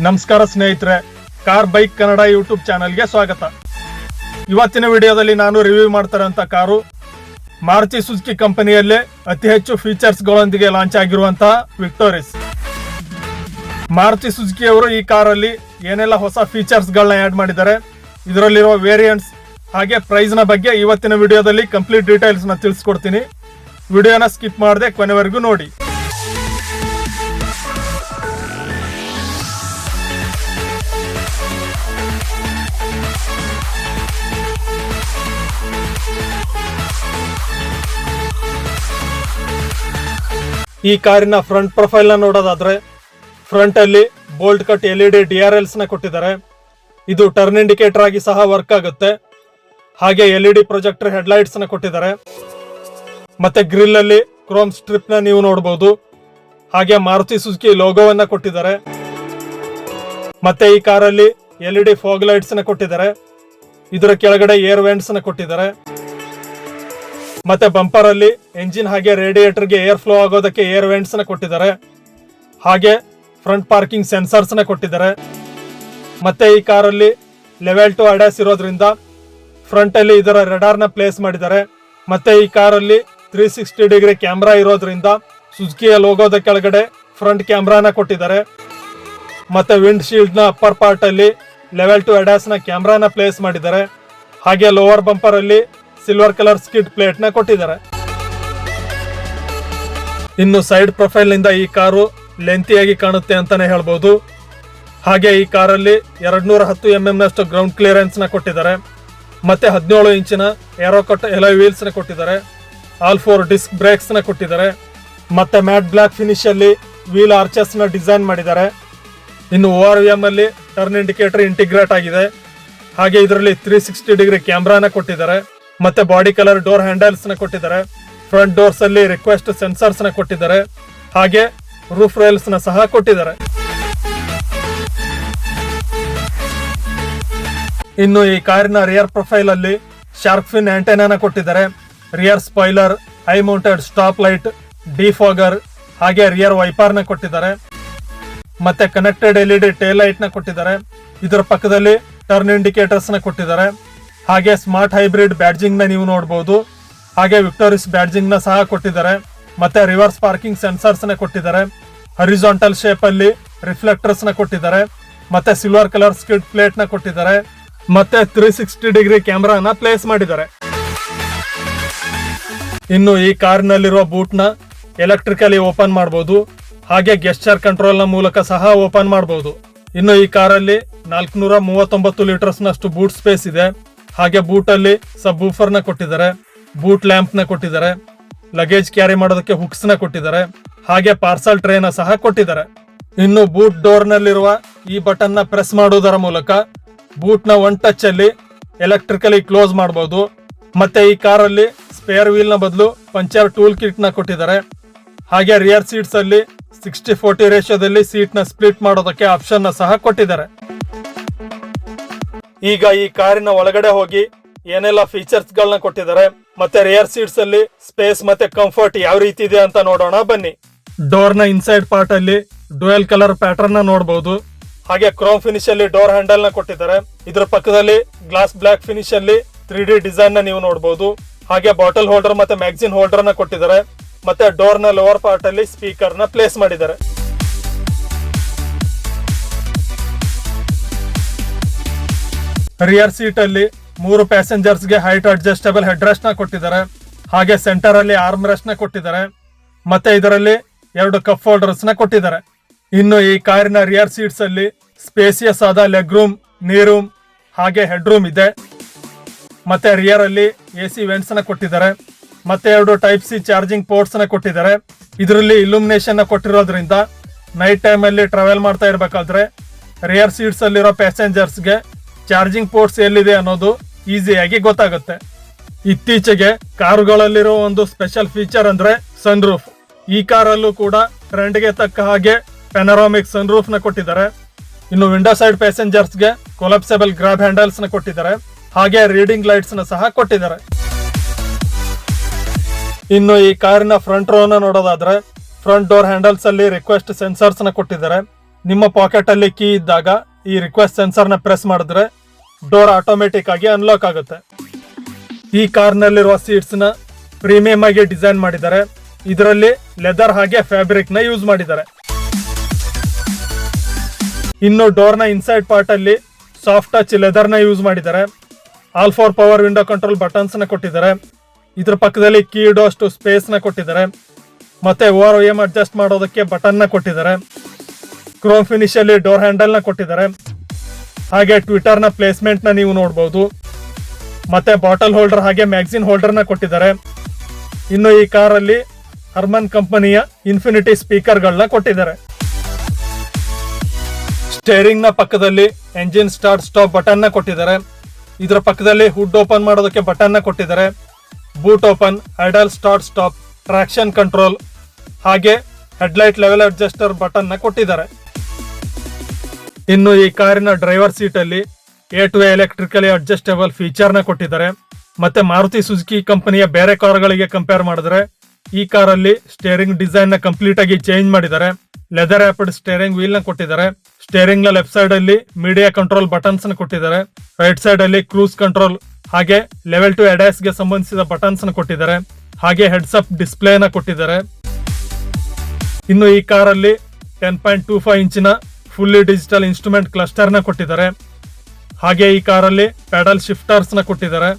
ನಮಸ್ಕಾರ ಸ್ನೇಹಿತರೆ, car bike Kannada YouTube ಚಾನಲ್ಗೆ ಸ್ವಾಗತ. ಇವತ್ತಿನ ವಿಡಿಯೋದಲ್ಲಿ ನಾನು ರಿವ್ಯೂ ಮಾಡ್ತಾರಂತ ಕಾರು ಮಾರುತಿ ಸುಜುಕಿ ಕಂಪನಿಯಲ್ಲೇ ಅತಿ ಹೆಚ್ಚು ಫೀಚರ್ಸ್ಗಳೊಂದಿಗೆ ಲಾಂಚ್ ಆಗಿರುವಂತಹ ವಿಕ್ಟೋರಿಸ್. ಮಾರುತಿ ಸುಜುಕಿ ಅವರು ಈ ಕಾರಲ್ಲಿ ಏನೆಲ್ಲ ಹೊಸ ಫೀಚರ್ಸ್ಗಳನ್ನ ಆ್ಯಡ್ ಮಾಡಿದ್ದಾರೆ, ಇದರಲ್ಲಿರುವ ವೇರಿಯಂಟ್ಸ್ ಹಾಗೆ ಪ್ರೈಸ್ನ ಬಗ್ಗೆ ಇವತ್ತಿನ ವಿಡಿಯೋದಲ್ಲಿ ಕಂಪ್ಲೀಟ್ ಡೀಟೇಲ್ಸ್ನ ತಿಳಿಸ್ಕೊಡ್ತೀನಿ. ವಿಡಿಯೋನ ಸ್ಕಿಪ್ ಮಾಡದೆ ಕೊನೆವರೆಗೂ ನೋಡಿ. ಈ ಕಾರಿನ ಫ್ರಂಟ್ ಪ್ರೊಫೈಲ್ನ ನೋಡೋದಾದ್ರೆ ಫ್ರಂಟ್ ಅಲ್ಲಿ bolt cut L E D D R ಎಲ್ಸ್ನ ಕೊಟ್ಟಿದ್ದಾರೆ. ಇದು ಟರ್ನ್ ಇಂಡಿಕೇಟರ್ ಆಗಿ ಸಹ ವರ್ಕ್ ಆಗುತ್ತೆ. ಹಾಗೆ ಎಲ್ ಇ ಡಿ ಪ್ರೊಜೆಕ್ಟರ್ ಹೆಡ್ಲೈಟ್ಸ್ನ ಕೊಟ್ಟಿದ್ದಾರೆ. ಮತ್ತೆ ಗ್ರಿಲ್ ಅಲ್ಲಿ ಕ್ರೋಮ್ ಸ್ಟ್ರಿಪ್ನ ನೀವು ನೋಡಬಹುದು ಹಾಗೆ ಮಾರುತಿ ಸುಜುಕಿ ಲೋಗೋವನ್ನ ಕೊಟ್ಟಿದ್ದಾರೆ. ಮತ್ತೆ ಈ ಕಾರಲ್ಲಿ ಎಲ್ ಇ ಡಿ ಫಾಗ್ ಲೈಟ್ಸ್ನ ಕೊಟ್ಟಿದ್ದಾರೆ. ಇದರ ಕೆಳಗಡೆ ಏರ್ ವೆಂಟ್ಸ್ನ ಕೊಟ್ಟಿದ್ದಾರೆ. ಮತ್ತೆ ಬಂಪರ್ ಅಲ್ಲಿ ಎಂಜಿನ್ ಹಾಗೆ ರೇಡಿಯೇಟರ್ಗೆ ಏರ್ ಫ್ಲೋ ಆಗೋದಕ್ಕೆ ಏರ್ ವೆಂಟ್ಸ್ನ ಕೊಟ್ಟಿದ್ದಾರೆ. ಹಾಗೆ ಫ್ರಂಟ್ ಪಾರ್ಕಿಂಗ್ ಸೆನ್ಸರ್ಸ್ನ ಕೊಟ್ಟಿದ್ದಾರೆ. ಮತ್ತೆ ಈ ಕಾರಲ್ಲಿ ಲೆವೆಲ್ ಟು ಅಡ್ಯಾಸ್ ಇರೋದ್ರಿಂದ ಫ್ರಂಟ್ ಅಲ್ಲಿ ಇದರ ರೆಡಾರ್ನ ಪ್ಲೇಸ್ ಮಾಡಿದ್ದಾರೆ. ಮತ್ತೆ ಈ ಕಾರಲ್ಲಿ ತ್ರೀ ಸಿಕ್ಸ್ಟಿ ಡಿಗ್ರಿ ಕ್ಯಾಮ್ರಾ ಇರೋದ್ರಿಂದ ಸುಜುಕಿಯ ಲೋಗೋದ ಕೆಳಗಡೆ ಫ್ರಂಟ್ ಕ್ಯಾಮ್ರಾನ ಕೊಟ್ಟಿದ್ದಾರೆ. ಮತ್ತೆ ವಿಂಡ್ ಶೀಲ್ಡ್ನ ಅಪ್ಪರ್ ಪಾರ್ಟ್ ಅಲ್ಲಿ ಲೆವೆಲ್ ಟು ಅಡ್ಯಾಸ್ನ ಕ್ಯಾಮ್ರಾನ ಪ್ಲೇಸ್ ಮಾಡಿದ್ದಾರೆ. ಹಾಗೆ ಲೋವರ್ ಬಂಪರ್ ಅಲ್ಲಿ ಸಿಲ್ವರ್ ಕಲರ್ ಸ್ಕಿಡ್ ಪ್ಲೇಟ್ನ ಕೊಟ್ಟಿದ್ದಾರೆ. ಇನ್ನು ಸೈಡ್ ಪ್ರೊಫೈಲ್ನಿಂದ ಈ ಕಾರು ಲೆಂತಿಯಾಗಿ ಕಾಣುತ್ತೆ ಅಂತಾನೆ ಹೇಳ್ಬೋದು. ಹಾಗೆ ಈ ಕಾರಲ್ಲಿ ಎರಡ್ ನೂರ ಹತ್ತು ಎಂ ಎಂ ನಷ್ಟು ಗ್ರೌಂಡ್ ಕ್ಲಿಯರೆನ್ಸ್ನ ಕೊಟ್ಟಿದ್ದಾರೆ. ಮತ್ತೆ ಹದಿನೇಳು ಇಂಚಿನ ಏರೋ ಕಟ್ ಎಲ ವೀಲ್ಸ್ನ ಕೊಟ್ಟಿದ್ದಾರೆ. ಆಲ್ ಫೋರ್ ಡಿಸ್ಕ್ ಬ್ರೇಕ್ಸ್ನ ಕೊಟ್ಟಿದ್ದಾರೆ. ಮತ್ತೆ ಮ್ಯಾಟ್ ಬ್ಲ್ಯಾಕ್ ಫಿನಿಶ್ ಅಲ್ಲಿ ವೀಲ್ ಆರ್ಚಸ್ನ ಡಿಸೈನ್ ಮಾಡಿದ್ದಾರೆ. ಇನ್ನು ಓ ಆರ್ ಎಂ ಅಲ್ಲಿ ಟರ್ನ್ ಇಂಡಿಕೇಟರ್ ಇಂಟಿಗ್ರೇಟ್ ಆಗಿದೆ. ಹಾಗೆ ಇದರಲ್ಲಿ ತ್ರೀ ಸಿಕ್ಸ್ಟಿ ಡಿಗ್ರಿ ಕ್ಯಾಮ್ರಾನ ಕೊಟ್ಟಿದ್ದಾರೆ. ಮತ್ತೆ ಬಾಡಿ ಕಲರ್ ಡೋರ್ ಹ್ಯಾಂಡಲ್ಸ್ನ ಕೊಟ್ಟಿದ್ದಾರೆ. ಫ್ರಂಟ್ ಡೋರ್ಸ್ ಅಲ್ಲಿ ರಿಕ್ವೆಸ್ಟ್ ಸೆನ್ಸರ್ಸ್ನ ಕೊಟ್ಟಿದ್ದಾರೆ. ಹಾಗೆ ರೂಫ್ ರೈಲ್ಸ್ನ ಸಹ ಕೊಟ್ಟಿದ್ದಾರೆ. ಇನ್ನು ಈ ಕಾರಿನ ರಿಯರ್ ಪ್ರೊಫೈಲ್ ಅಲ್ಲಿ ಶಾರ್ಕ್ ಫಿನ್ ಆಂಟೆನಾನ ಕೊಟ್ಟಿದ್ದಾರೆ. Rear spoiler high mounted stop light defogger ಹಾಗೆ ರಿಯರ್ ವೈಪರ್ನ ಕೊಟ್ಟಿದ್ದಾರೆ. ಮತ್ತೆ connected L E D tail ಲೈಟ್ನ ಕೊಟ್ಟಿದ್ದಾರೆ. ಇದರ ಪಕ್ಕದಲ್ಲಿ ಟರ್ನ್ ಇಂಡಿಕೇಟರ್ಸ್ನ ಕೊಟ್ಟಿದ್ದಾರೆ. ಹಾಗೆ ಸ್ಮಾರ್ಟ್ ಹೈಬ್ರಿಡ್ ಬ್ಯಾಡ್ಜಿಂಗ್ನ ನೀವು ನೋಡಬಹುದು ಹಾಗೆ ವಿಕ್ಟೋರಿಸ್ ಬ್ಯಾಡ್ಜಿಂಗ್ನ ಸಹ ಕೊಟ್ಟಿದ್ದಾರೆ. ಮತ್ತೆ ರಿವರ್ಸ್ ಪಾರ್ಕಿಂಗ್ನ ಕೊಟ್ಟಿದ್ದಾರೆ. ಹರಿಜಾಂಟಲ್ ಶೇಪ್ ಅಲ್ಲಿ ರಿಫ್ಲೆಕ್ಟರ್ಸ್ನ ಕೊಟ್ಟಿದ್ದಾರೆ. ಮತ್ತೆ ಸಿಲ್ವರ್ ಕಲರ್ ಸ್ಕಿಡ್ನ ಕೊಟ್ಟಿದ್ದಾರೆ. ಮತ್ತೆ ತ್ರೀ ಸಿಕ್ಸ್ಟಿ ಡಿಗ್ರಿ ಕ್ಯಾಮ್ರಾನ ಪ್ಲೇಸ್ ಮಾಡಿದ್ದಾರೆ. ಇನ್ನು ಈ ಕಾರ್ನಲ್ಲಿರುವ ಬೂಟ್ನ ಎಲೆಕ್ಟ್ರಿಕಲಿ ಓಪನ್ ಮಾಡಬಹುದು ಹಾಗೆ ಗೆಸ್ಚರ್ ಕಂಟ್ರೋಲ್ನ ಮೂಲಕ ಸಹ ಓಪನ್ ಮಾಡಬಹುದು ಇನ್ನು ಈ ಕಾರಲ್ಲಿ ನಾಲ್ಕುನೂರ ಮೂವತ್ತೊಂಬತ್ತು ಲೀಟರ್ಸ್ ನಷ್ಟು ಬೂಟ್ ಸ್ಪೇಸ್ ಇದೆ. ಹಾಗೆ ಬೂಟ್ ಅಲ್ಲಿ ಸಬ್ನ ಕೊಟ್ಟಿದ್ದಾರೆ, ಬೂಟ್ ಲ್ಯಾಂಪ್ನ ಕೊಟ್ಟಿದ್ದಾರೆ, ಲಗೇಜ್ ಕ್ಯಾರಿ ಮಾಡೋದಕ್ಕೆ ಹುಕ್ಸ್ನ ಕೊಟ್ಟಿದ್ದಾರೆ, ಹಾಗೆ ಪಾರ್ಸಲ್ ಟ್ರೇ ನ ಸಹ ಕೊಟ್ಟಿದ್ದಾರೆ. ಇನ್ನು ಬೂಟ್ ಡೋರ್ ನಲ್ಲಿರುವ ಈ ಬಟನ್ನ ಪ್ರೆಸ್ ಮಾಡುವುದರ ಮೂಲಕ ಬೂಟ್ನ ಒನ್ ಟಚ್ ಅಲ್ಲಿ ಎಲೆಕ್ಟ್ರಿಕಲಿ ಕ್ಲೋಸ್ ಮಾಡಬಹುದು ಮತ್ತೆ ಈ ಕಾರಲ್ಲಿ ಸ್ಪೇರ್ ವೀಲ್ನ ಬದಲು ಪಂಚರ್ ಟೂಲ್ ಕಿಟ್ನ ಕೊಟ್ಟಿದ್ದಾರೆ. ಹಾಗೆ ರಿಯರ್ ಸೀಟ್ಸ್ ಅಲ್ಲಿ ಸಿಕ್ಸ್ಟಿ ಫೋರ್ಟಿ ರೇಷಿಯೋದಲ್ಲಿ ಸೀಟ್ನ ಸ್ಪ್ಲಿಟ್ ಮಾಡೋದಕ್ಕೆ ಆಪ್ಷನ್ನ ಸಹ ಕೊಟ್ಟಿದ್ದಾರೆ. ಈಗ ಈ ಕಾರಿನ ಒಳಗಡೆ ಹೋಗಿ ಏನೆಲ್ಲ ಫೀಚರ್ಸ್ ಗಳನ್ನ ಕೊಟ್ಟಿದ್ದಾರೆ, ಮತ್ತೆ ರಿಯರ್ ಸೀಟ್ಸ್ ಅಲ್ಲಿ ಸ್ಪೇಸ್ ಮತ್ತೆ ಕಂಫರ್ಟ್ ಯಾವ ರೀತಿ ಇದೆ ಅಂತ ನೋಡೋಣ, ಬನ್ನಿ. ಡೋರ್ನ ಇನ್ಸೈಡ್ ಪಾರ್ಟ್ ಅಲ್ಲಿ ಡುಯಲ್ ಕಲರ್ ಪ್ಯಾಟರ್ನ್ ನೋಡಬಹುದು ಹಾಗೆ ಕ್ರೋಮ್ ಫಿನಿಶ್ ಅಲ್ಲಿ ಡೋರ್ ಹ್ಯಾಂಡಲ್ನ ಕೊಟ್ಟಿದ್ದಾರೆ. ಇದರ ಪಕ್ಕದಲ್ಲಿ ಗ್ಲಾಸ್ ಬ್ಲಾಕ್ ಫಿನಿಶ್ ಅಲ್ಲಿ ತ್ರೀ ಡಿ ಡಿಸೈನ್ನ ನೀವು ನೋಡಬಹುದು ಹಾಗೆ ಬಾಟಲ್ ಹೋಲ್ಡರ್ ಮತ್ತೆ ಮ್ಯಾಗಝಿನ್ ಹೋಲ್ಡರ್ನ ಕೊಟ್ಟಿದ್ದಾರೆ. ಮತ್ತೆ ಡೋರ್ನ ಲೋವರ್ ಪಾರ್ಟ್ ಅಲ್ಲಿ ಸ್ಪೀಕರ್ನ ಪ್ಲೇಸ್ ಮಾಡಿದ್ದಾರೆ. ರಿಯರ್ ಸೀಟ್ ಅಲ್ಲಿ ಮೂರು ಪ್ಯಾಸೆಂಜರ್ಸ್ಗೆ ಹೈಟ್ ಅಡ್ಜಸ್ಟಬಲ್ ಹೆಡ್ ರೆಸ್ಟ್ ಕೊಟ್ಟಿದ್ದಾರೆ. ಹಾಗೆ ಸೆಂಟರ್ ಅಲ್ಲಿ ಆರ್ಮ್ ರೆಸ್ಟ್ನ ಕೊಟ್ಟಿದ್ದಾರೆ. ಮತ್ತೆ ಇದರಲ್ಲಿ ಎರಡು ಕಪ್ ಹೋಲ್ಡರ್ಸ್ನ ಕೊಟ್ಟಿದ್ದಾರೆ. ಇನ್ನು ಈ ಕಾರಿನ ರಿಯರ್ ಸೀಟ್ಸ್ ಅಲ್ಲಿ ಸ್ಪೇಸಿಯಸ್ ಆದ ಲೆಗ್ ರೂಮ್ ನೀ ರೂಮ್ ಹಾಗೆ ಹೆಡ್ ರೂಮ್ ಇದೆ. ಮತ್ತೆ ರಿಯರ್ ಅಲ್ಲಿ ಎ ಸಿ ವೆಂಟ್ಸ್ನ ಕೊಟ್ಟಿದ್ದಾರೆ. ಮತ್ತೆ ಎರಡು ಟೈಪ್ ಸಿ ಚಾರ್ಜಿಂಗ್ ಪೋರ್ಟ್ಸ್ನ ಕೊಟ್ಟಿದ್ದಾರೆ. ಇದರಲ್ಲಿ ಇಲ್ಯುಮಿನೇಷನ್ನ ಕೊಟ್ಟಿರೋದ್ರಿಂದ ನೈಟ್ ಟೈಮ್ ಅಲ್ಲಿ ಟ್ರಾವೆಲ್ ಮಾಡ್ತಾ ಇರಬೇಕಾದ್ರೆ ರಿಯರ್ ಸೀಟ್ಸ್ ಅಲ್ಲಿರೋ ಪ್ಯಾಸೆಂಜರ್ಸ್ಗೆ ಚಾರ್ಜಿಂಗ್ ಪೋರ್ಟ್ಸ್ ಎಲ್ಲಿದೆ ಅನ್ನೋದು ಈಸಿಯಾಗಿ ಗೊತ್ತಾಗುತ್ತೆ. ಇತ್ತೀಚೆಗೆ ಕಾರುಗಳಲ್ಲಿರೋ ಒಂದು ಸ್ಪೆಷಲ್ ಫೀಚರ್ ಅಂದ್ರೆ ಸನ್ ರೂಫ್ ಈ ಕಾರಲ್ಲೂ ಕೂಡ ಟ್ರೆಂಡ್ಗೆ ತಕ್ಕ ಹಾಗೆ ಪೆನರಾಮಿಕ್ ಸನ್ ರೂಫ್ನ ಕೊಟ್ಟಿದ್ದಾರೆ. ಇನ್ನು ವಿಂಡೋ ಸೈಡ್ ಪ್ಯಾಸೆಂಜರ್ಸ್ಗೆ ಕೊಲಾಪ್ಸೆಬಲ್ ಗ್ರಾಬ್ ಹ್ಯಾಂಡಲ್ಸ್ನ ಕೊಟ್ಟಿದ್ದಾರೆ. ಹಾಗೆ ರೀಡಿಂಗ್ ಲೈಟ್ಸ್ನ ಸಹ ಕೊಟ್ಟಿದ್ದಾರೆ. ಇನ್ನು ಈ ಕಾರಿನ ಫ್ರಂಟ್ ರೋನ ನೋಡೋದಾದ್ರೆ ಫ್ರಂಟ್ ಡೋರ್ ಹ್ಯಾಂಡಲ್ಸ್ ಅಲ್ಲಿ ರಿಕ್ವೆಸ್ಟ್ ಸೆನ್ಸರ್ಸ್ನ ಕೊಟ್ಟಿದ್ದಾರೆ. ನಿಮ್ಮ ಪಾಕೆಟ್ ಅಲ್ಲಿ ಕೀ ಇದ್ದಾಗ ಈ ರಿಕ್ವೆಸ್ಟ್ ಸೆನ್ಸರ್ನ ಪ್ರೆಸ್ ಮಾಡಿದ್ರೆ ಡೋರ್ ಆಟೋಮೆಟಿಕ್ ಆಗಿ ಅನ್ಲಾಕ್ ಆಗುತ್ತೆ. ಈ ಕಾರ್ನಲ್ಲಿರುವ ಸೀಟ್ಸ್ನ ಪ್ರೀಮಿಯಂ ಆಗಿ ಡಿಸೈನ್ ಮಾಡಿದ್ದಾರೆ. ಇದರಲ್ಲಿ ಲೆದರ್ ಹಾಗೆ ಫ್ಯಾಬ್ರಿಕ್ನ ಯೂಸ್ ಮಾಡಿದ್ದಾರೆ. ಇನ್ನು ಡೋರ್ನ ಇನ್ಸೈಡ್ ಪಾರ್ಟ್ ಅಲ್ಲಿ ಸಾಫ್ಟ್ ಟಚ್ ಲೆದರ್ನ ಯೂಸ್ ಮಾಡಿದ್ದಾರೆ. All four power window control ಬಟನ್ಸ್ನ ಕೊಟ್ಟಿದ್ದಾರೆ. ಇದ್ರ ಪಕ್ಕದಲ್ಲಿ ಕೀಡೋಷ್ಟು ಅಷ್ಟು ಸ್ಪೇಸ್ನ ಕೊಟ್ಟಿದ್ದಾರೆ. ಮತ್ತೆ ಓವರ್ ಎಂ ಅಡ್ಜಸ್ಟ್ ಮಾಡೋದಕ್ಕೆ ಬಟನ್ನ ಕೊಟ್ಟಿದ್ದಾರೆ. ಕ್ರೋಮ್ ಫಿನಿಶ್ ಅಲ್ಲಿ ಡೋರ್ ಹ್ಯಾಂಡಲ್ನ ಕೊಟ್ಟಿದ್ದಾರೆ. ಹಾಗೆ ಟ್ವಿಟರ್ನ ಪ್ಲೇಸ್ಮೆಂಟ್ನ ನೀವು ನೋಡಬಹುದು ಮತ್ತೆ ಬಾಟಲ್ ಹೋಲ್ಡರ್ ಹಾಗೆ ಮ್ಯಾಗ್ಝಿನ್ ಹೋಲ್ಡರ್ನ ಕೊಟ್ಟಿದ್ದಾರೆ. ಇನ್ನು ಈ ಕಾರಲ್ಲಿ ಹರ್ಮನ್ ಕಂಪನಿಯ ಇನ್ಫಿನಿಟಿ ಸ್ಪೀಕರ್ ಗಳನ್ನ ಕೊಟ್ಟಿದ್ದಾರೆ. ಸ್ಟೇರಿಂಗ್ನ ಪಕ್ಕದಲ್ಲಿ ಎಂಜಿನ್ ಸ್ಟಾರ್ಟ್ ಸ್ಟಾಪ್ ಬಟನ್ನ ಕೊಟ್ಟಿದ್ದಾರೆ. ಇದರ ಪಕ್ಕದಲ್ಲಿ ಹುಡ್ ಓಪನ್ ಮಾಡೋದಕ್ಕೆ ಬಟನ್ನ ಕೊಟ್ಟಿದ್ದಾರೆ. Boot open idle start stop traction control ಹಾಗೆ ಹೆಡ್ಲೈಟ್ ಲೆವೆಲ್ ಅಡ್ಜಸ್ಟರ್ ಬಟನ್ನ ಕೊಟ್ಟಿದ್ದಾರೆ. ಇನ್ನು ಈ ಕಾರಿನ ಡ್ರೈವರ್ ಸೀಟ್ ಅಲ್ಲಿ ಎ ಟು ಎಲೆಕ್ಟ್ರಿಕಲಿ ಅಡ್ಜಸ್ಟೇಬಲ್ ಫೀಚರ್ನ ಕೊಟ್ಟಿದ್ದಾರೆ. ಮತ್ತೆ ಮಾರುತಿ ಸುಜುಕಿ ಕಂಪನಿಯ ಬೇರೆ ಕಾರುಗಳಿಗೆ ಕಂಪೇರ್ ಮಾಡಿದ್ರೆ ಈ ಕಾರಲ್ಲಿ ಸ್ಟೇರಿಂಗ್ ಡಿಸೈನ್ನ ಕಂಪ್ಲೀಟ್ ಆಗಿ ಚೇಂಜ್ ಮಾಡಿದ್ದಾರೆ. ಲೆದರ್ ಆಪಡ್ ಸ್ಟೇರಿಂಗ್ ವೀಲ್ನ ಕೊಟ್ಟಿದ್ದಾರೆ. ಸ್ಟೇರಿಂಗ್ನ ಲೆಫ್ಟ್ ಸೈಡ್ ಅಲ್ಲಿ ಮೀಡಿಯಾ ಕಂಟ್ರೋಲ್ ಬಟನ್ಸ್ನ ಕೊಟ್ಟಿದ್ದಾರೆ. ರೈಟ್ ಸೈಡ್ ಅಲ್ಲಿ ಕ್ರೂಸ್ ಕಂಟ್ರೋಲ್ ಹಾಗೆ ಲೆವೆಲ್ ಟು ಎಡೈಸ್ಗೆ ಸಂಬಂಧಿಸಿದ ಬಟನ್ಸ್ನ ಕೊಟ್ಟಿದ್ದಾರೆ. ಹಾಗೆ ಹೆಡ್ಸ್ ಅಪ್ ಡಿಸ್ಪ್ಲೇ ನ ಕೊಟ್ಟಿದ್ದಾರೆ. ಇನ್ನು ಈ ಕಾರಲ್ಲಿ ಟೆನ್ ಪಾಯಿಂಟ್ ಟೂ ಫೈವ್ ಇಂಚಿನ ಫುಲ್ಲಿ ಡಿಜಿಟಲ್ ಇನ್ಸ್ಟ್ರೂಮೆಂಟ್ ಕ್ಲಸ್ಟರ್ನ ಕೊಟ್ಟಿದ್ದಾರೆ. ಹಾಗೆ ಈ ಕಾರಲ್ಲಿ ಪೆಡಲ್ ಶಿಫ್ಟರ್ಸ್ನ ಕೊಟ್ಟಿದ್ದಾರೆ.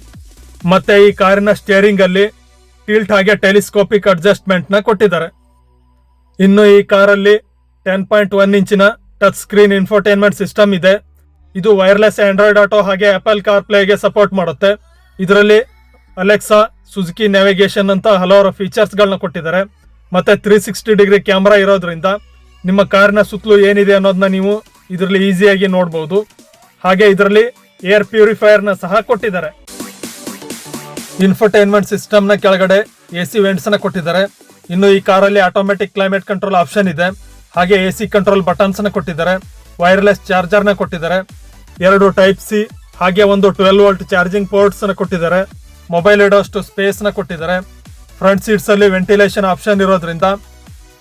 ಮತ್ತೆ ಈ ಕಾರಿನ ಸ್ಟೇರಿಂಗ್ ಅಲ್ಲಿ ಟಿಲ್ಟ್ ಹಾಗೆ ಟೆಲಿಸ್ಕೋಪಿಕ್ ಅಡ್ಜಸ್ಟ್ಮೆಂಟ್ನ ಕೊಟ್ಟಿದ್ದಾರೆ. ಇನ್ನು ಈ ಕಾರಲ್ಲಿ ಟೆನ್ ಪಾಯಿಂಟ್ ಒನ್ ಇಂಚಿನ ಟಚ್ ಸ್ಕ್ರೀನ್ ಇನ್ಫೋಟೈನ್ಮೆಂಟ್ ಸಿಸ್ಟಮ್ ಇದೆ. ಇದು ವೈರ್ಲೆಸ್ ಆಂಡ್ರಾಯ್ಡ್ ಆಟೋ ಹಾಗೆ ಆಪಲ್ ಕಾರ್ ಪ್ಲೇಗೆ ಸಪೋರ್ಟ್ ಮಾಡುತ್ತೆ. ಇದರಲ್ಲಿ ಅಲೆಕ್ಸಾ ಸುಜುಕಿ ನ್ಯಾವಿಗೇಷನ್ ಅಂತ ಹಲವಾರು ಫೀಚರ್ಸ್ ಗಳನ್ನ ಕೊಟ್ಟಿದ್ದಾರೆ. ಮತ್ತೆ ತ್ರೀ ಸಿಕ್ಸ್ಟಿ ಡಿಗ್ರಿ ಕ್ಯಾಮ್ರಾ ಇರೋದ್ರಿಂದ ನಿಮ್ಮ ಕಾರಿನ ಸುತ್ತಲೂ ಏನಿದೆ ಅನ್ನೋದನ್ನ ನೀವು ಇದರಲ್ಲಿ ಈಸಿಯಾಗಿ ನೋಡಬಹುದು ಹಾಗೆ ಇದರಲ್ಲಿ ಏರ್ ಪ್ಯೂರಿಫೈಯರ್ನ ಸಹ ಕೊಟ್ಟಿದ್ದಾರೆ. ಇನ್ಫರ್ಟೈನ್ಮೆಂಟ್ ಸಿಸ್ಟಮ್ನ ಕೆಳಗಡೆ ಎ ಸಿ ವೆಂಟ್ಸ್ನ ಕೊಟ್ಟಿದ್ದಾರೆ. ಇನ್ನು ಈ ಕಾರಲ್ಲಿ ಆಟೋಮೆಟಿಕ್ ಕ್ಲೈಮೇಟ್ ಕಂಟ್ರೋಲ್ ಆಪ್ಷನ್ ಇದೆ. ಹಾಗೆ ಎ ಸಿ ಕಂಟ್ರೋಲ್ ಬಟನ್ಸ್ನ ಕೊಟ್ಟಿದ್ದಾರೆ. ವೈರ್ಲೆಸ್ ಚಾರ್ಜರ್ನ ಕೊಟ್ಟಿದ್ದಾರೆ. ಎರಡು ಟೈಪ್ ಸಿ ಹಾಗೆ ಒಂದು ಟ್ವೆಲ್ ವೋಲ್ಟ್ ಚಾರ್ಜಿಂಗ್ ಪೋರ್ಟ್ಸ್ನ ಕೊಟ್ಟಿದ್ದಾರೆ. ಮೊಬೈಲ್ ಇಡೋಷ್ಟು ಸ್ಪೇಸ್ನ ಕೊಟ್ಟಿದ್ದಾರೆ. ಫ್ರಂಟ್ ಸೀಟ್ಸ್ ಅಲ್ಲಿ ವೆಂಟಿಲೇಷನ್ ಆಪ್ಷನ್ ಇರೋದ್ರಿಂದ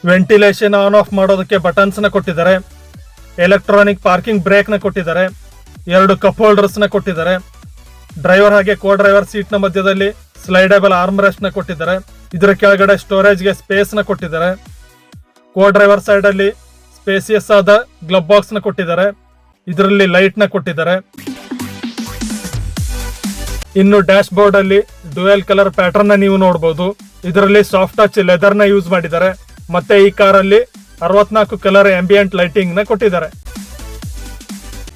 ವೆಂಟಿಲೇಷನ್ ಆನ್ ಆಫ್ ಮಾಡೋದಕ್ಕೆ ಬಟನ್ಸ್ನ ಕೊಟ್ಟಿದ್ದಾರೆ. ಎಲೆಕ್ಟ್ರಾನಿಕ್ ಪಾರ್ಕಿಂಗ್ ಬ್ರೇಕ್ನ ಕೊಟ್ಟಿದ್ದಾರೆ. ಎರಡು ಕಪ್ ಹೋಲ್ಡರ್ಸ್ನ ಕೊಟ್ಟಿದ್ದಾರೆ. ಡ್ರೈವರ್ ಹಾಗೆ ಕೋ ಡ್ರೈವರ್ ಸೀಟ್ನ ಮಧ್ಯದಲ್ಲಿ ಸ್ಲೈಡೇಬಲ್ ಆರ್ಮ್ ರೆಸ್ಟ್ನ ಕೊಟ್ಟಿದ್ದಾರೆ. ಇದರ ಕೆಳಗಡೆ ಸ್ಟೋರೇಜ್ಗೆ ಸ್ಪೇಸ್ನ ಕೊಟ್ಟಿದ್ದಾರೆ. ಕೋ ಡ್ರೈವರ್ ಸೈಡ್ ಅಲ್ಲಿ ಸ್ಪೇಸಿಯಸ್ ಆದ ಗ್ಲಬ್ ಬಾಕ್ಸ್ನ ಕೊಟ್ಟಿದ್ದಾರೆ. ಇದರಲ್ಲಿ ಲೈಟ್ನ ಕೊಟ್ಟಿದ್ದಾರೆ. ಇನ್ನು ಡ್ಯಾಶ್ ಬೋರ್ಡ್ ಅಲ್ಲಿ ಡುಯಲ್ ಕಲರ್ ಪ್ಯಾಟರ್ನ್ ನೀವು ನೋಡಬಹುದು ಇದರಲ್ಲಿ ಸಾಫ್ಟ್ ಟಚ್ ಲೆದರ್ನ ಯೂಸ್ ಮಾಡಿದ್ದಾರೆ. ಮತ್ತೆ ಈ ಕಾರಲ್ಲಿ ಅರವತ್ನಾಲ್ಕು ಕಲರ್ ಆಂಬಿಯಂಟ್ ಲೈಟಿಂಗ್ನ ಕೊಟ್ಟಿದ್ದಾರೆ.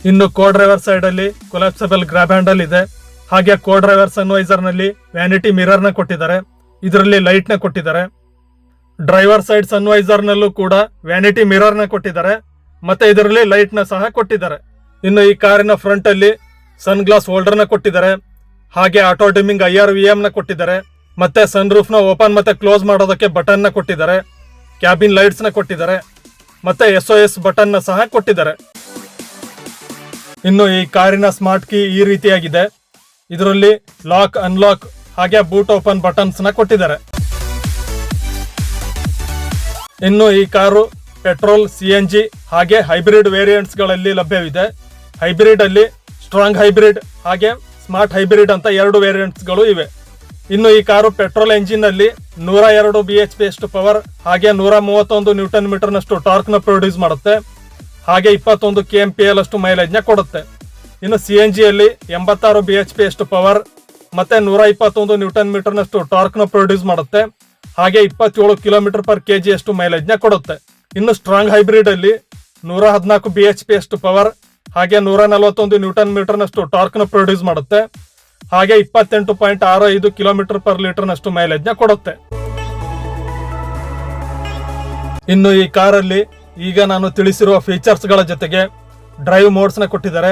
ಇನ್ನು ಕೋ ಡ್ರೈವರ್ ಸೈಡ್ ಅಲ್ಲಿ ಕೊಲಾಪ್ಸಬಲ್ ಗ್ರಾಬ್ ಹ್ಯಾಂಡಲ್ ಇದೆ. ಹಾಗೆ ಕೋ ಡ್ರೈವರ್ ಸನ್ವೈಸರ್ನಲ್ಲಿ ವ್ಯಾನಿಟಿ ಮಿರರ್ನ ಕೊಟ್ಟಿದ್ದಾರೆ. ಇದರಲ್ಲಿ ಲೈಟ್ನ ಕೊಟ್ಟಿದ್ದಾರೆ. ಡ್ರೈವರ್ ಸೈಡ್ ಸನ್ವೈಸರ್ ನಲ್ಲೂ ಕೂಡ ವ್ಯಾನಿಟಿ ಮಿರರ್ನ ಕೊಟ್ಟಿದ್ದಾರೆ. ಮತ್ತೆ ಇದರಲ್ಲಿ ಲೈಟ್ನ ಸಹ ಕೊಟ್ಟಿದ್ದಾರೆ. ಇನ್ನು ಈ ಕಾರಿನ ಫ್ರಂಟ್ ಅಲ್ಲಿ ಸನ್ ಗ್ಲಾಸ್ ಹೋಲ್ಡರ್ನ ಕೊಟ್ಟಿದ್ದಾರೆ. ಹಾಗೆ auto dimming I R V M ನ ಕೊಟ್ಟಿದ್ದಾರೆ. ಮತ್ತೆ ಸನ್ ರೂಫ್ನ ಓಪನ್ ಮತ್ತೆ ಕ್ಲೋಸ್ ಮಾಡೋದಕ್ಕೆ ಬಟನ್ನ ಕೊಟ್ಟಿದ್ದಾರೆ. ಕ್ಯಾಬಿನ್ ಲೈಟ್ಸ್ನ ಕೊಟ್ಟಿದ್ದಾರೆ, ಮತ್ತೆ ಎಸ್ ಒ ಎಸ್ ಬಟನ್ನ ಸಹ ಕೊಟ್ಟಿದ್ದಾರೆ. ಇನ್ನು ಈ ಕಾರಿನ ಸ್ಮಾರ್ಟ್ ಕೀ ಈ ರೀತಿಯಾಗಿದೆ. ಇದರಲ್ಲಿ ಲಾಕ್, ಅನ್ಲಾಕ್, ಹಾಗೆ ಬೂಟ್ ಓಪನ್ ಬಟನ್ಸ್ನ ಕೊಟ್ಟಿದ್ದಾರೆ. ಇನ್ನು ಈ ಕಾರು ಪೆಟ್ರೋಲ್ ಸಿ ಎನ್ ಜಿ ಹಾಗೆ ಹೈಬ್ರಿಡ್ ವೇರಿಯಂಟ್ಸ್ಗಳಲ್ಲಿ ಲಭ್ಯವಿದೆ. ಹೈಬ್ರಿಡ್ ಅಲ್ಲಿ ಸ್ಟ್ರಾಂಗ್ ಹೈಬ್ರಿಡ್, ಹಾಗೆ ಸ್ಮಾರ್ಟ್ ಹೈಬ್ರಿಡ್ ಅಂತ ಎರಡು ವೇರಿಯಂಟ್ಸ್ಗಳು ಇವೆ. ಇನ್ನು ಈ ಕಾರು ಪೆಟ್ರೋಲ್ ಎಂಜಿನ್ನಲ್ಲಿ ನೂರ ಎರಡು ಬಿ ಎಚ್ ಪಿ ಅಷ್ಟು ಪವರ್ ಹಾಗೆ ನೂರ ಮೂವತ್ತೊಂದು ನ್ಯೂಟನ್ ಮೀಟರ್ ನಷ್ಟು ಟಾರ್ಕ್ನ ಪ್ರೊಡ್ಯೂಸ್ ಮಾಡುತ್ತೆ. ಹಾಗೆ ಇಪ್ಪತ್ತೊಂದು ಕೆ ಎಂ ಪಿ ಎಲ್ ಅಷ್ಟು ಮೈಲೇಜ್ನ ಕೊಡುತ್ತೆ. ಇನ್ನು ಸಿ ಎನ್ ಜಿಯಲ್ಲಿ ಎಂಬತ್ತಾರು ಬಿ ಎಚ್ ಪಿ ಅಷ್ಟು ಪವರ್ ಮತ್ತೆ ನೂರ ಇಪ್ಪತ್ತೊಂದು ನ್ಯೂಟನ್ ಮೀಟರ್ ನಷ್ಟು ಟಾರ್ಕ್ನ ಪ್ರೊಡ್ಯೂಸ್ ಮಾಡುತ್ತೆ. ಹಾಗೆ ಇಪ್ಪತ್ತೇಳು ಕಿಲೋಮೀಟರ್ ಪರ್ ಕೆಜಿ ಅಷ್ಟು ಮೈಲೇಜ್ನ ಕೊಡುತ್ತೆ. ಇನ್ನು ಸ್ಟ್ರಾಂಗ್ ಹೈಬ್ರಿಡ್ ಅಲ್ಲಿ ನೂರ ಹದಿನಾಲ್ಕು ಬಿ ಎಚ್ ಪಿ ಅಷ್ಟು ಪವರ್ ಹಾಗೆ ನೂರ ನಲವತ್ತೊಂದು ನ್ಯೂಟನ್ ಮೀಟರ್ ನಷ್ಟು ಟಾರ್ಕ್ನ ಪ್ರೊಡ್ಯೂಸ್ ಮಾಡುತ್ತೆ. ಹಾಗೆ ಇಪ್ಪತ್ತೆಂಟು ಪಾಯಿಂಟ್ ಆರು ಐದು ಕಿಲೋಮೀಟರ್ ಪರ್ ಲೀಟರ್ನಷ್ಟು ಮೈಲೇಜ್ನ ಕೊಡುತ್ತೆ. ಇನ್ನು ಈ ಕಾರಲ್ಲಿ ಈಗ ನಾನು ತಿಳಿಸಿರುವ ಫೀಚರ್ಸ್ಗಳ ಜೊತೆಗೆ ಡ್ರೈವ್ ಮೋಡ್ಸ್ನ ಕೊಟ್ಟಿದ್ದಾರೆ.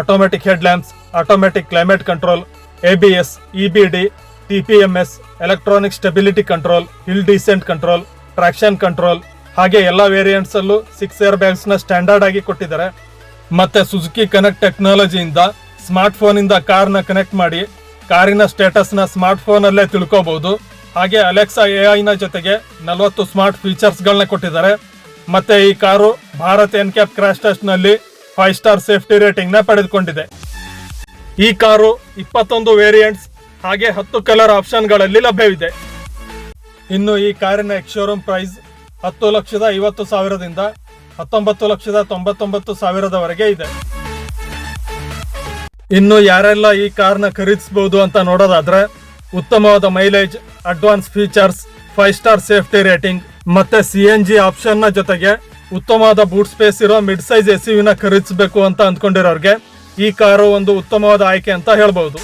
Automatic head lamps automatic climate control A B S E B D T P M S electronic stability control, hill descent control, traction control, ಹಾಗೆ ಎಲ್ಲ ವೇರಿಯಂಟ್ಸ್ ಅಲ್ಲೂ ಸಿಕ್ಸ್ ಏರ್ ಬ್ಯಾಗ್ಸ್ನ ಸ್ಟ್ಯಾಂಡರ್ಡ್ ಆಗಿ ಕೊಟ್ಟಿದ್ದಾರೆ. ಮತ್ತೆ ಸುಜುಕಿ ಕನೆಕ್ಟ್ ಟೆಕ್ನಾಲಜಿಯಿಂದ ಸ್ಮಾರ್ಟ್ ಫೋನ್ ಇಂದ ಕಾರ್ನ ಕನೆಕ್ಟ್ ಮಾಡಿ, ಕಾರಿನ ಸ್ಟೇಟಸ್ನ ಸ್ಮಾರ್ಟ್ ಫೋನ್ ಅಲ್ಲೇ ತಿಳ್ಕೋಬಹುದು ಹಾಗೆ ಅಲೆಕ್ಸಾ ಎ ನ ಜೊತೆಗೆ ನಲವತ್ತು ಸ್ಮಾರ್ಟ್ ಫೀಚರ್ಸ್ ಗಳನ್ನ ಕೊಟ್ಟಿದ್ದಾರೆ. ಮತ್ತೆ ಈ ಕಾರು ಭಾರತ್ ಎನ್ ಕ್ಯಾಪ್ ಕ್ರಾಶ್ ಟೆಸ್ಟ್ನಲ್ಲಿ ಫೈವ್ ಸ್ಟಾರ್ ಸೇಫ್ಟಿ ರೇಟಿಂಗ್ನ ಪಡೆದುಕೊಂಡಿದೆ. ಈ ಕಾರು ಇಪ್ಪತ್ತೊಂದು ವೇರಿಯಂಟ್ಸ್, ಹಾಗೆ ಹತ್ತು ಕಲರ್ ಆಪ್ಷನ್ಗಳಲ್ಲಿ ಲಭ್ಯವಿದೆ. ಇನ್ನು ಈ ಕಾರಿನ ಎಕ್ಸ್ ಶೋರೂಮ್ ಪ್ರೈಸ್ ಹತ್ತು ಲಕ್ಷದ ಐವತ್ತು ಸಾವಿರದಿಂದ ಹತ್ತೊಂಬತ್ತು ಲಕ್ಷದ ತೊಂಬತ್ತೊಂಬತ್ತು ಸಾವಿರದವರೆಗೆ ಇದೆ. ಇನ್ನು ಯಾರೆಲ್ಲ ಈ ಕಾರ್ನ ಖರೀದಿಸಬಹುದು ಅಂತ ನೋಡೋದಾದ್ರೆ ಉತ್ತಮವಾದ mileage advance features five star safety rating ಮತ್ತೆ ಸಿ ಎನ್ ಜಿ ಆಪ್ಷನ್ನ ಜೊತೆಗೆ ಉತ್ತಮವಾದ ಬೂಟ್ ಸ್ಪೇಸ್ ಇರೋ ಮಿಡ್ ಸೈಜ್ ಎಸ್ನ ಖರೀದಿಸಬೇಕು ಅಂತ ಅಂದ್ಕೊಂಡಿರೋರಿಗೆ ಈ ಕಾರು ಒಂದು ಉತ್ತಮವಾದ ಆಯ್ಕೆ ಅಂತ ಹೇಳಬಹುದು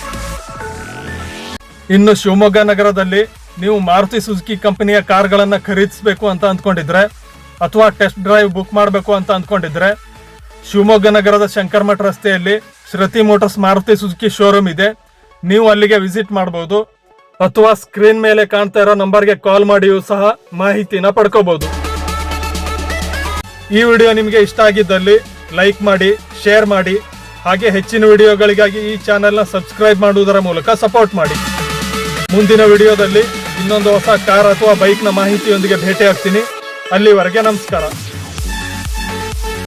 ಇನ್ನು ಶಿವಮೊಗ್ಗ ನಗರದಲ್ಲಿ ನೀವು ಮಾರುತಿ ಸುಜುಕಿ ಕಂಪನಿಯ ಕಾರ್ಗಳನ್ನು ಖರೀದಿಸಬೇಕು ಅಂತ ಅಂದ್ಕೊಂಡಿದ್ರೆ ಅಥವಾ ಟೆಸ್ಟ್ ಡ್ರೈವ್ ಬುಕ್ ಮಾಡಬೇಕು ಅಂತ ಅಂದ್ಕೊಂಡಿದ್ರೆ ಶಿವಮೊಗ್ಗ ನಗರದ ಶಂಕರಮಠ ರಸ್ತೆಯಲ್ಲಿ Shruti motors Maruti Suzuki showroom ಇದೆ. ನೀವು ಅಲ್ಲಿಗೆ ವಿಸಿಟ್ ಮಾಡಬಹುದು ಅಥವಾ ಸ್ಕ್ರೀನ್ ಮೇಲೆ ಕಾಣ್ತಾ ಇರೋ ನಂಬರ್ಗೆ ಕಾಲ್ ಮಾಡಿಯೂ ಸಹ ಮಾಹಿತಿನ ಪಡ್ಕೋಬಹುದು ಈ ವಿಡಿಯೋ ನಿಮಗೆ ಇಷ್ಟ ಆಗಿದ್ದಲ್ಲಿ ಲೈಕ್ ಮಾಡಿ, ಶೇರ್ ಮಾಡಿ, ಹಾಗೆ ಹೆಚ್ಚಿನ ವಿಡಿಯೋಗಳಿಗಾಗಿ ಈ ಚಾನೆಲ್ನ ಸಬ್ಸ್ಕ್ರೈಬ್ ಮಾಡುವುದರ ಮೂಲಕ ಸಪೋರ್ಟ್ ಮಾಡಿ. ಮುಂದಿನ ವಿಡಿಯೋದಲ್ಲಿ ಇನ್ನೊಂದು ಹೊಸ ಕಾರ್ ಅಥವಾ ಬೈಕ್ನ ಮಾಹಿತಿಯೊಂದಿಗೆ ಭೇಟಿ ಆಗ್ತೀನಿ ಅಲ್ಲಿವರೆಗೆ ನಮಸ್ಕಾರ.